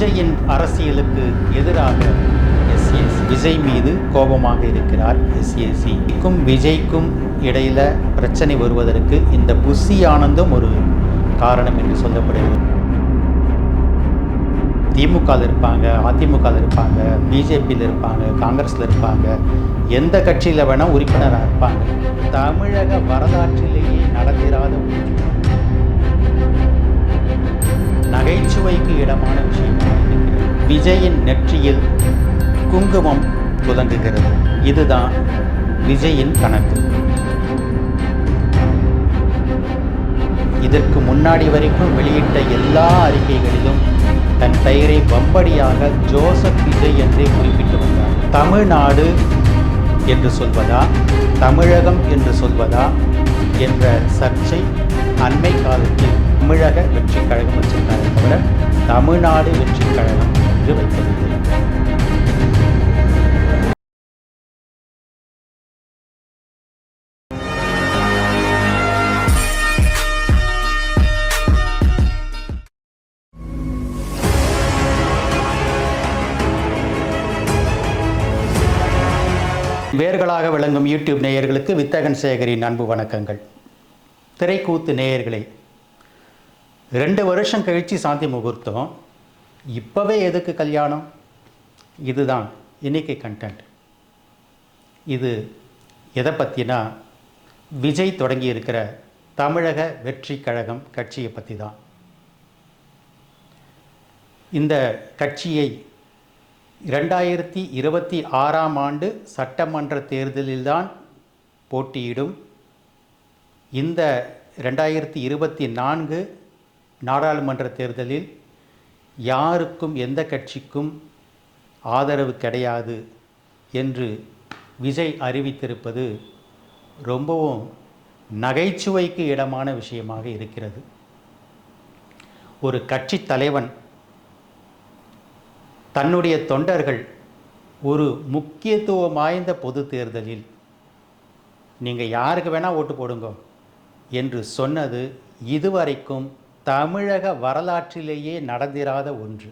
விஜயின் அரசியலுக்கு எதிராக எஸ்ஏசி விஜய் மீது கோபமாக இருக்கிறார் எஸ்ஏசிக்கும் விஜய்க்கும் இடையில பிரச்சனை வருவதற்கு இந்த புஷி ஆனந்தம் ஒரு காரணம் என்று சொல்லப்படுகிறது. திமுகவில் இருப்பாங்க அதிமுகவில் இருப்பாங்க பிஜேபியில் இருப்பாங்க காங்கிரஸில் இருப்பாங்க எந்த கட்சியில் வேணால் உறுப்பினராக இருப்பாங்க. தமிழக வரலாற்றிலேயே நடந்திராத விஜயின் நெற்றியில் குங்குமம் துலங்குகிறது இதுதான் விஜயின் கணக்கு. இதற்கு முன்னாடி வரைக்கும் வெளியிட்ட எல்லா அறிக்கைகளிலும் தன் பெயரை பம்படியாக ஜோசப் விஜய் என்றே குறிப்பிட்டு வந்தார். தமிழ்நாடு என்று சொல்வதா? தமிழகம் என்று சொல்வதா? என்ற சர்ச்சை அண்மை காலத்தில் தமிழக வெற்றி கழகம் வச்சிருக்காரே தவிர தமிழ்நாடு வெற்றி கழகம் என்று வைக்கவில்லை. நேர்களாக விளங்கும் யூடியூப் நேயர்களுக்கு வித்தகன் சேகரின் அன்பு வணக்கங்கள். திரைக்கூத்து நேயர்களே ரெண்டு வருஷம் கழித்து சாந்தி முகூர்த்தம். இப்போவே எதுக்கு கல்யாணம்? இதுதான் இன்னைக்கு கண்டென்ட் இது எதை பற்றினா விஜய் தொடங்கி இருக்கிற தமிழக வெற்றி கழகம் கட்சியை பற்றி தான் இந்த கட்சியை இரண்டாயிரத்தி இருபத்தி ஆறாம் ஆண்டு சட்டமன்ற தேர்தலில்தான் போட்டியிடும். இந்த ரெண்டாயிரத்தி இருபத்தி நான்கு நாடாளுமன்ற தேர்தலில் யாருக்கும் எந்த கட்சிக்கும் ஆதரவு கிடையாது என்று விஜய் அறிவித்திருப்பது ரொம்பவும் நகைச்சுவைக்கு இடமான விஷயமாக இருக்கிறது. ஒரு கட்சி தலைவன் தன்னுடைய தொண்டர்கள் ஒரு முக்கியத்துவம் வாய்ந்த பொது தேர்தலில் நீங்கள் யாருக்கு வேணால் ஓட்டு போடுங்க என்று சொன்னது இதுவரைக்கும் தமிழக வரலாற்றிலேயே நடந்திராத ஒன்று.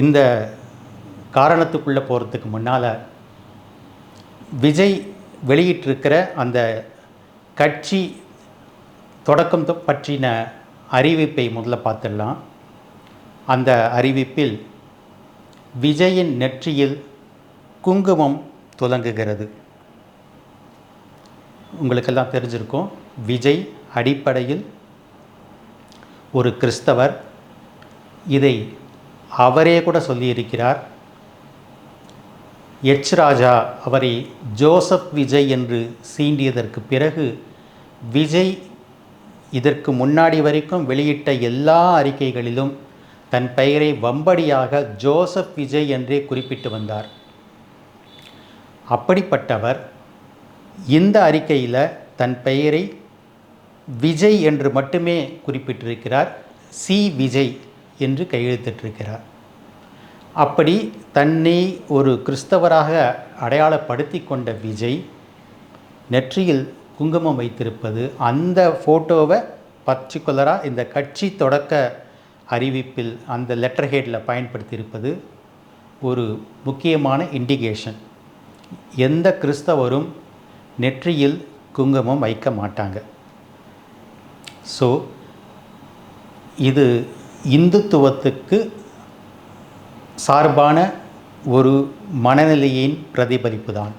இந்த காரணத்துக்குள்ளே போகிறதுக்கு முன்னால் விஜய் வெளியிட்டிருக்கிற அந்த கட்சி தொடக்கம் பற்றின அறிவிப்பை முதல்ல பார்த்துடலாம். அந்த அறிவிப்பில் விஜயின் நெற்றியில் குங்குமம் துலங்குகிறது. உங்களுக்கெல்லாம் தெரிஞ்சிருக்கும் விஜய் அடிப்படையில் ஒரு கிறிஸ்தவர் இதை அவரே கூட சொல்லியிருக்கிறார். எச் ராஜா அவரை ஜோசப் விஜய் என்று சீண்டியதற்கு பிறகு விஜய் இதற்கு முன்னாடி வரைக்கும் வெளியிட்ட எல்லா அறிக்கைகளிலும் தன் பெயரை வம்படியாக ஜோசப் விஜய் என்றே குறிப்பிட்டு வந்தார். அப்படிப்பட்டவர் இந்த அறிக்கையில் தன் பெயரை விஜய் என்று மட்டுமே குறிப்பிட்டிருக்கிறார். சி. விஜய் என்று கையெழுத்திட்டிருக்கிறார். அப்படி தன்னை ஒரு கிறிஸ்தவராக அடையாளப்படுத்தி கொண்ட விஜய் நெற்றியில் குங்குமம் வைத்திருப்பது அந்த ஃபோட்டோவை பர்டிகுலராக இந்த கட்சி தொடக்க அறிவிப்பில் அந்த லெட்டர் ஹெட்டில் பயன்படுத்தியிருப்பது ஒரு முக்கியமான இண்டிகேஷன் எந்த கிறிஸ்தவரும் நெற்றியில் குங்குமம் வைக்க மாட்டாங்க. ஸோ இது இந்துத்துவத்துக்கு சார்பான ஒரு மனநிலையின் பிரதிபலிப்பு தான்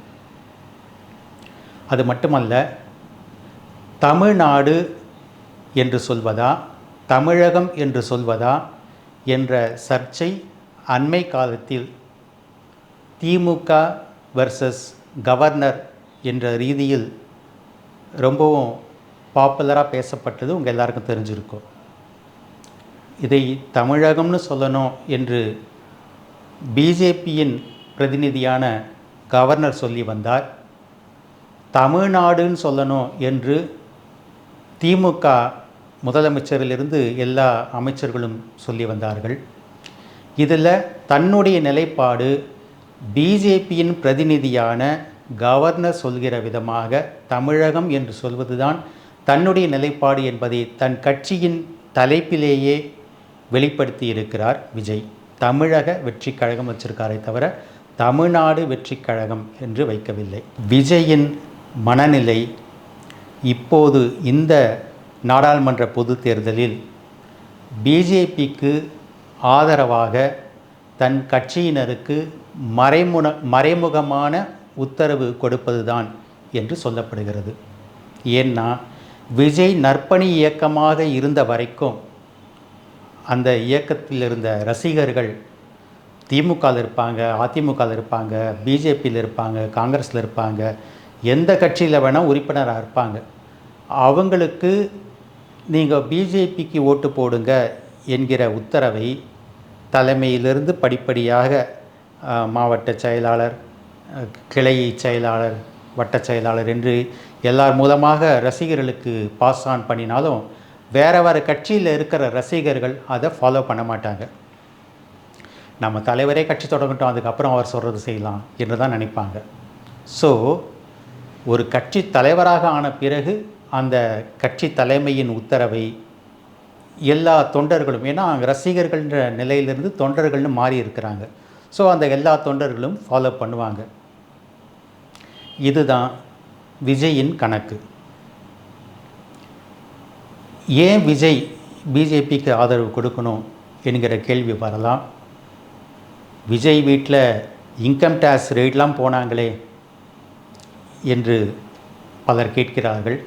அது மட்டுமல்ல தமிழ்நாடு என்று சொல்வதா? தமிழகம் என்று சொல்வதா என்ற சர்ச்சை அண்மை காலத்தில் திமுக வர்சஸ் கவர்னர் என்ற ரீதியில் ரொம்பவும் பாப்புலராக பேசப்பட்டது உங்கள் எல்லாருக்கும் தெரிஞ்சிருக்கும். இதை தமிழகம்னு சொல்லணும் என்று பிஜேபியின் பிரதிநிதியான கவர்னர் சொல்லி வந்தார். தமிழ்நாடுன்னு சொல்லணும் என்று திமுக முதலமைச்சரிலிருந்து எல்லா அமைச்சர்களும் சொல்லி வந்தார்கள். இதில் தன்னுடைய நிலைப்பாடு பிஜேபியின் பிரதிநிதியான கவர்னர் சொல்கிற விதமாக தமிழகம் என்று சொல்வதுதான் தன்னுடைய நிலைப்பாடு என்பதை தன் கட்சியின் தலைப்பிலேயே வெளிப்படுத்தி இருக்கிறார் விஜய். தமிழக வெற்றி கழகம் வச்சிருக்காரே தவிர தமிழ்நாடு வெற்றி கழகம் என்று வைக்கவில்லை. விஜயின் மனநிலை இப்போது இந்த நாடாளுமன்ற பொது தேர்தலில் பிஜேபிக்கு ஆதரவாக தன் கட்சியினருக்கு மறைமுன மறைமுகமான உத்தரவு கொடுப்பதுதான் என்று சொல்லப்படுகிறது. ஏன்னா விஜய் நற்பணி இயக்கமாக இருந்த வரைக்கும் அந்த இயக்கத்தில் இருந்த ரசிகர்கள் திமுகவில் இருப்பாங்க அதிமுகவில் இருப்பாங்க பிஜேபியில் இருப்பாங்க காங்கிரஸில் இருப்பாங்க எந்த கட்சியில் வேணால் உறுப்பினராக இருப்பாங்க. அவங்களுக்கு நீங்கள் பிஜேபிக்கு ஓட்டு போடுங்க என்கிற உத்தரவை தலைமையிலிருந்து படிப்படியாக மாவட்ட செயலாளர் கிளை செயலாளர் வட்ட செயலாளர் என்று எல்லார் மூலமாக ரசிகர்களுக்கு பாஸ் ஆன் பண்ணினாலும் வேறு வேறு கட்சியில் இருக்கிற ரசிகர்கள் அதை ஃபாலோ பண்ண மாட்டாங்க. நம்ம தலைவரே கட்சி தொடங்கட்டும் அதுக்கப்புறம் அவர் சொல்கிறது செய்யலாம் என்று தான் நினைப்பாங்க. ஸோ ஒரு கட்சி தலைவராக ஆன பிறகு அந்த கட்சி தலைமையின் உத்தரவை எல்லா தொண்டர்களும் ஏன்னா ரசிகர்கள்ன்ற நிலையிலிருந்து தொண்டர்கள்னு மாறி இருக்கிறாங்க. ஸோ அந்த எல்லா தொண்டர்களும் ஃபாலோ பண்ணுவாங்க. இதுதான் விஜயின் கணக்கு. ஏன் விஜய் பிஜேபிக்கு ஆதரவு கொடுக்கணும் என்கிற கேள்வி வரலாம். விஜய் வீட்டில் இன்கம் டேக்ஸ் ரேட்லாம் போனாங்களே என்று பலர் கேட்கிறார்கள்.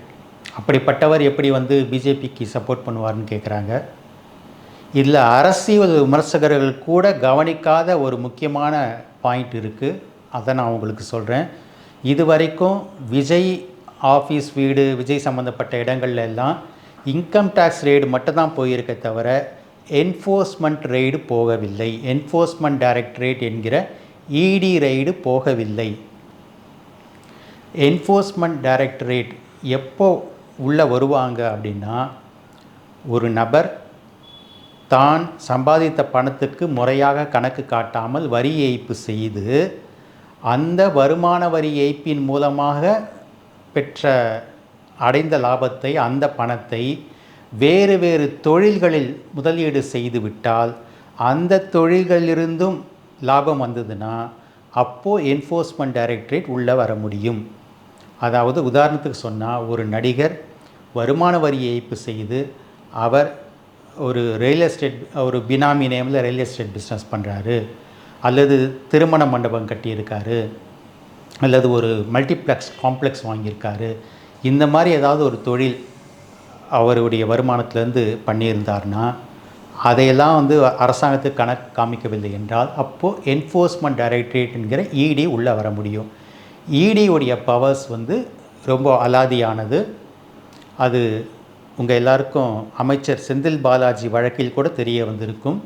அப்படிப்பட்டவர் எப்படி வந்து பிஜேபிக்கு சப்போர்ட் பண்ணுவார்னு கேட்குறாங்க இதில் அரசியல் விமர்சகர்கள் கூட கவனிக்காத ஒரு முக்கியமான பாயிண்ட் இருக்குது அதை நான் உங்களுக்கு சொல்கிறேன் இது வரைக்கும் விஜய் ஆஃபீஸ் வீடு விஜய் சம்மந்தப்பட்ட இடங்கள்ல எல்லாம் இன்கம் டேக்ஸ் ரெய்டு மட்டும்தான் போயிருக்கே தவிர என்ஃபோர்ஸ்மெண்ட் ரெய்டு போகவில்லை. என்ஃபோர்ஸ்மெண்ட் டைரக்டரேட் என்கிற இடி ரெய்டு போகவில்லை. என்ஃபோர்ஸ்மெண்ட் டைரக்டரேட் எப்போ உள்ளே வருவாங்க அப்படின்னா ஒரு நபர் தான் சம்பாதித்த பணத்துக்கு முறையாக கணக்கு காட்டாமல் வரி ஏய்ப்பு செய்து அந்த வருமான வரி ஏய்ப்பின் மூலமாக பெற்ற அடைந்த லாபத்தை அந்த பணத்தை வேறு வேறு தொழில்களில் முதலீடு செய்து விட்டால் அந்த தொழில்களிலிருந்தும் லாபம் வந்ததுன்னா அப்போது என்ஃபோர்ஸ்மெண்ட் டைரக்டரேட் உள்ளே வர முடியும். அதாவது உதாரணத்துக்கு சொன்னால் ஒரு நடிகர் வருமான வரி ஏய்ப்பு செய்து அவர் ஒரு ரியல் எஸ்டேட் ஒரு பினாமி நேமில் ரியல் எஸ்டேட் பிஸ்னஸ் பண்ணுறாரு அல்லது திருமண மண்டபம் கட்டியிருக்காரு. அல்லது ஒரு மல்டிப்ளெக்ஸ் காம்ப்ளெக்ஸ் வாங்கியிருக்காரு. இந்த மாதிரி ஏதாவது ஒரு தொழில் அவருடைய வருமானத்திலேருந்து பண்ணியிருந்தார்னா அதையெல்லாம் வந்து அரசாங்கத்துக்கு கணக்கு காமிக்கவில்லை என்றால் அப்போது என்ஃபோர்ஸ்மெண்ட் டைரக்டரேட் என்கிற இடி உள்ளே வர முடியும். இடியுடைய பவர்ஸ் வந்து ரொம்ப அலாதியானது. அது உங்கள் எல்லாருக்கும் அமைச்சர் செந்தில் பாலாஜி வழக்கில் கூட தெரிய வந்திருக்கும்.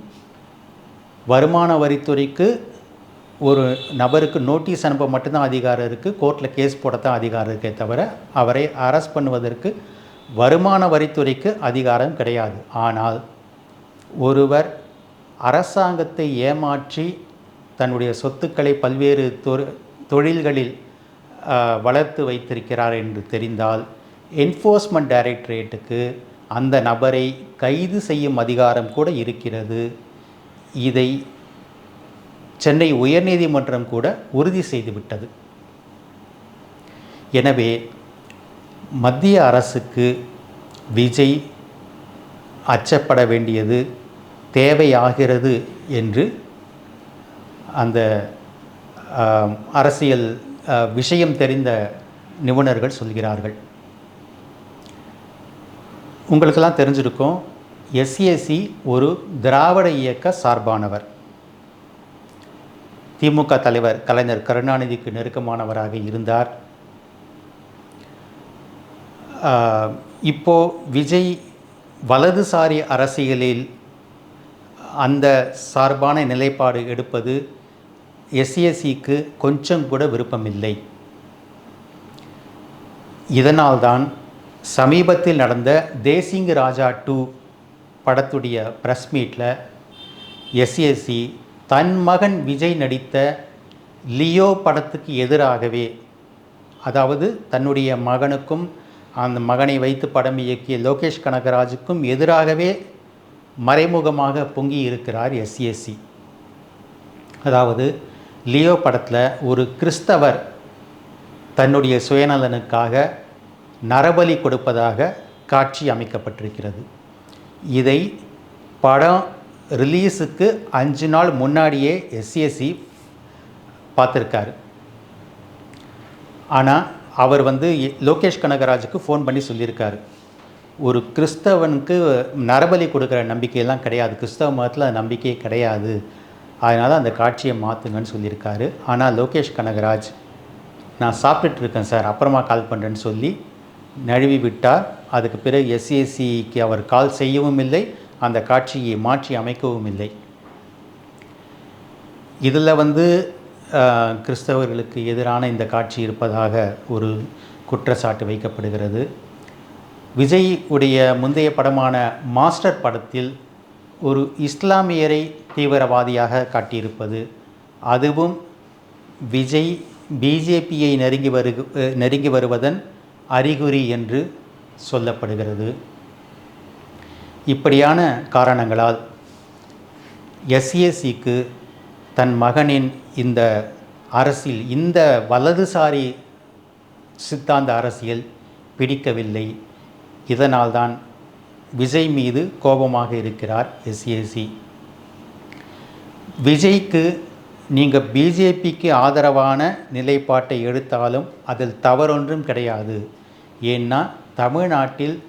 வருமான வரித்துறைக்கு ஒரு நபருக்கு நோட்டீஸ் அனுப்ப மட்டும்தான் அதிகாரம் இருக்குது கோர்ட்டில் கேஸ் போடத்தான் அதிகாரம் இருக்கே தவிர அவரை அரெஸ்ட் பண்ணுவதற்கு வருமான வரித்துறைக்கு அதிகாரம் கிடையாது. ஆனால் ஒருவர் அரசாங்கத்தை ஏமாற்றி தன்னுடைய சொத்துக்களை பல்வேறு தொழில்களில் வளர்த்து வைத்திருக்கிறார் என்று தெரிந்தால் என்ஃபோர்ஸ்மெண்ட் டைரக்டரேட்டுக்கு அந்த நபரை கைது செய்யும் அதிகாரம் கூட இருக்கிறது. இதை சென்னை உயர்நீதிமன்றம் கூட உறுதி செய்துவிட்டது. எனவே மத்திய அரசுக்கு விஜய் அச்சப்பட வேண்டியது தேவையாகிறது என்று அந்த அரசியல் விஷயம் தெரிந்த நிபுணர்கள் சொல்கிறார்கள். உங்களுக்கெல்லாம் தெரிஞ்சிருக்கும் எஸ்ஏசி ஒரு திராவிட இயக்க சார்பானவர். திமுக தலைவர் கலைஞர் கருணாநிதிக்கு நெருக்கமானவராக இருந்தார். இப்போ விஜய் வலதுசாரி அரசியலில் அந்த சார்பான நிலைப்பாடு எடுப்பது எஸ்சிஎஸ்சிக்கு கொஞ்சம் கூட விருப்பமில்லை. இதனால்தான் சமீபத்தில் நடந்த தேசிங் ராஜா டூ படத்துடைய ப்ரெஸ் மீட்டில் எஸ்எஸ்சி தன் மகன் விஜய் நடித்த லியோ படத்துக்கு எதிராகவே அதாவது தன்னுடைய மகனுக்கும் அந்த மகனை வைத்து படம் இயக்கிய லோகேஷ் கனகராஜுக்கும் எதிராகவே மறைமுகமாக பொங்கி இருக்கிறார் எஸ்எஸ்சி அதாவது லியோ படத்தில் ஒரு கிறிஸ்தவர் தன்னுடைய சுயநலனுக்காக நரபலி கொடுப்பதாக காட்சி அமைக்கப்பட்டிருக்கிறது. இதை படம் ரிலீஸுக்கு அஞ்சு நாள் முன்னாடியே எஸ்சிஎஸ்சி பார்த்துருக்காரு. ஆனால் அவர் வந்து லோகேஷ் கனகராஜுக்கு ஃபோன் பண்ணி சொல்லியிருக்காரு. ஒரு கிறிஸ்தவனுக்கு நரபலி கொடுக்குற நம்பிக்கையெல்லாம் கிடையாது. கிறிஸ்தவ மதத்தில் அது நம்பிக்கையே கிடையாது. அதனால் அந்த காட்சியை மாற்றுங்கன்னு சொல்லியிருக்காரு. ஆனால் லோகேஷ் கனகராஜ் நான் சாப்பிட்டுட்டு இருக்கேன் சார் அப்புறமா கால் பண்ணுறேன்னு சொல்லி நழுவி விட்டார் அதுக்கு பிறகு எஸ்சிஎஸ்சிக்கு அவர் கால் செய்யவும் இல்லை அந்த காட்சியை மாற்றி அமைக்கவும் இல்லை. இதில் வந்து கிறிஸ்தவர்களுக்கு எதிரான இந்த காட்சி இருப்பதாக ஒரு குற்றச்சாட்டு வைக்கப்படுகிறது. விஜய் உடைய முந்தைய படமான மாஸ்டர் படத்தில் ஒரு இஸ்லாமியரை தீவிரவாதியாக காட்டியிருப்பது. அதுவும் விஜய் பிஜேபியை நெருங்கி வரு நெருங்கி வருவதன் அறிகுறி என்று சொல்லப்படுகிறது. இப்படியான காரணங்களால் எஸ்ஏசிக்கு தன் மகனின் இந்த அரசியல் இந்த வலதுசாரி சித்தாந்த அரசியல் பிடிக்கவில்லை. இதனால்தான் விஜய் மீது கோபமாக இருக்கிறார் எஸ்ஏசி விஜய்க்கு நீங்கள் பிஜேபிக்கு ஆதரவான நிலைப்பாட்டை எடுத்தாலும் அதில் தவறொன்றும் கிடையாது. ஏன்னா தமிழ்நாட்டில்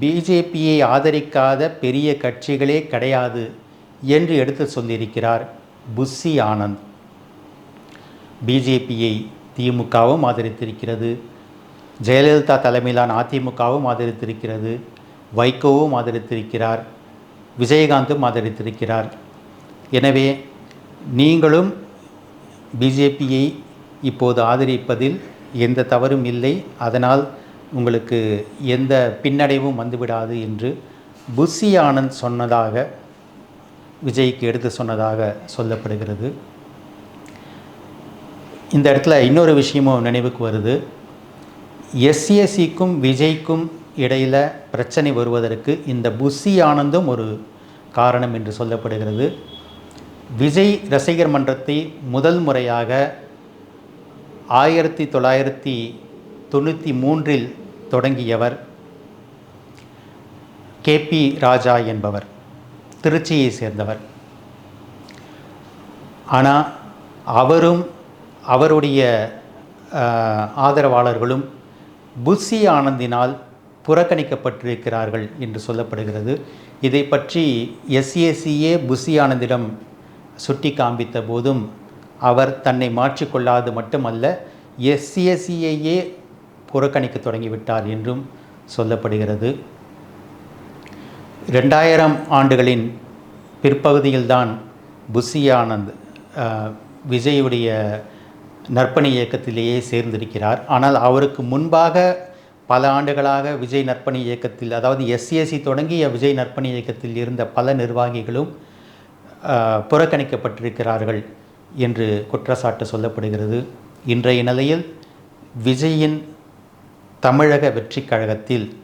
பிஜேபியை ஆதரிக்காத பெரிய கட்சிகளே கிடையாது என்று எடுத்து சொல்லியிருக்கிறார் புஸ்ஸி ஆனந்த். பிஜேபியை திமுகவும் ஆதரித்திருக்கிறது. ஜெயலலிதா தலைமையிலான அதிமுகவும் ஆதரித்திருக்கிறது. வைகோவும் ஆதரித்திருக்கிறார். விஜயகாந்தும் ஆதரித்திருக்கிறார். எனவே நீங்களும் பிஜேபியை இப்போது ஆதரிப்பதில் எந்த தவறும் இல்லை. அதனால் உங்களுக்கு எந்த பின்னடைவும் வந்துவிடாது என்று புஸ்ஸி ஆனந்த் சொன்னதாக விஜய்க்கு எடுத்து சொன்னதாக சொல்லப்படுகிறது. இந்த இடத்துல இன்னொரு விஷயமும் நினைவுக்கு வருது. எஸ்சிஎஸ்சிக்கும் விஜய்க்கும் இடையில் பிரச்சனை வருவதற்கு இந்த புஸ்ஸி ஆனந்தும் ஒரு காரணம் என்று சொல்லப்படுகிறது. விஜய் ரசிகர் மன்றத்தை முதல் முறையாக ஆயிரத்தி தொள்ளாயிரத்தி தொண்ணூற்றி மூன்றில் தொடங்கியவர் கே பி ராஜா என்பவர். திருச்சியை சேர்ந்தவர். ஆனால் அவரும் அவருடைய ஆதரவாளர்களும் புஸ்ஸி ஆனந்தினால் புறக்கணிக்கப்பட்டிருக்கிறார்கள் என்று சொல்லப்படுகிறது. இதை பற்றி எஸ்ஏசியே புஸ்ஸி ஆனந்திடம் சுட்டி காண்பித்த போதும் அவர் தன்னை மாற்றிக்கொள்ளாது மட்டுமல்ல எஸ்சிஎஸ்சியையே புறக்கணிக்க தொடங்கிவிட்டார் என்றும் சொல்லப்படுகிறது. ரெண்டாயிரம் ஆண்டுகளின் பிற்பகுதியில்தான் புஸ்ஸி ஆனந்த் விஜயுடைய நற்பணி இயக்கத்திலேயே சேர்ந்திருக்கிறார். ஆனால் அவருக்கு முன்பாக பல ஆண்டுகளாக விஜய் நற்பணி இயக்கத்தில் அதாவது எஸ்சிஎஸ்சி தொடங்கிய விஜய் நற்பணி இயக்கத்தில் இருந்த பல நிர்வாகிகளும் புறக்கணிக்கப்பட்டிருக்கிறார்கள் என்று குற்றச்சாட்டு சொல்லப்படுகிறது. இன்றைய நிலையில் விஜயின் தமிழக வெற்றிக் கழகத்தில்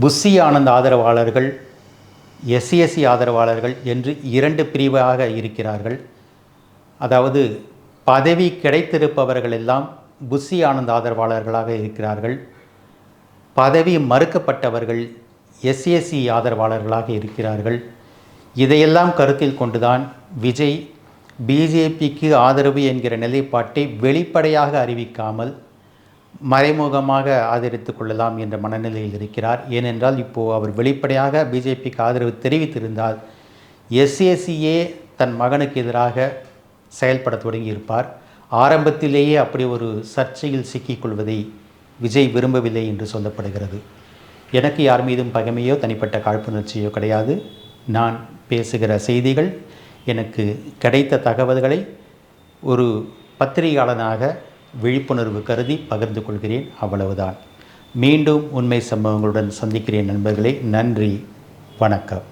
புஸ்ஸி ஆனந்த் ஆதரவாளர்கள் எஸ்சிஎஸ்சி ஆதரவாளர்கள் என்று இரண்டு பிரிவாக இருக்கிறார்கள். அதாவது பதவி கிடைத்திருப்பவர்கள் எல்லாம் புஸ்ஸி ஆனந்த் ஆதரவாளர்களாக இருக்கிறார்கள். பதவி மறுக்கப்பட்டவர்கள் எஸ்சிஎஸ்சி ஆதரவாளர்களாக இருக்கிறார்கள். இதையெல்லாம் கருத்தில் கொண்டுதான் விஜய் பிஜேபிக்கு ஆதரவு என்கிற நிலைப்பாட்டை வெளிப்படையாக அறிவிக்காமல் மறைமுகமாக ஆதரித்து கொள்ளலாம் என்ற மனநிலையில் இருக்கிறார். ஏனென்றால் இப்போது அவர் வெளிப்படையாக பிஜேபிக்கு ஆதரவு தெரிவித்திருந்தால் எஸ்ஏசிஏ தன் மகனுக்கு எதிராக செயல்பட தொடங்கியிருப்பார். ஆரம்பத்திலேயே அப்படி ஒரு சர்ச்சையில் சிக்கிக்கொள்வதை விஜய் விரும்பவில்லை என்று சொல்லப்படுகிறது. எனக்கு யார் மீதும் பகைமையோ தனிப்பட்ட காழ்ப்புணர்ச்சியோ கிடையாது. நான் பேசுகிற செய்திகள் எனக்கு கிடைத்த தகவல்களை ஒரு பத்திரிகையாளனாக விழிப்புணர்வு கருதி பகிர்ந்து கொள்கிறேன். அவ்வளவுதான். மீண்டும் உண்மை சம்பவங்களுடன் சந்திக்கிறேன் நண்பர்களே. நன்றி. வணக்கம்.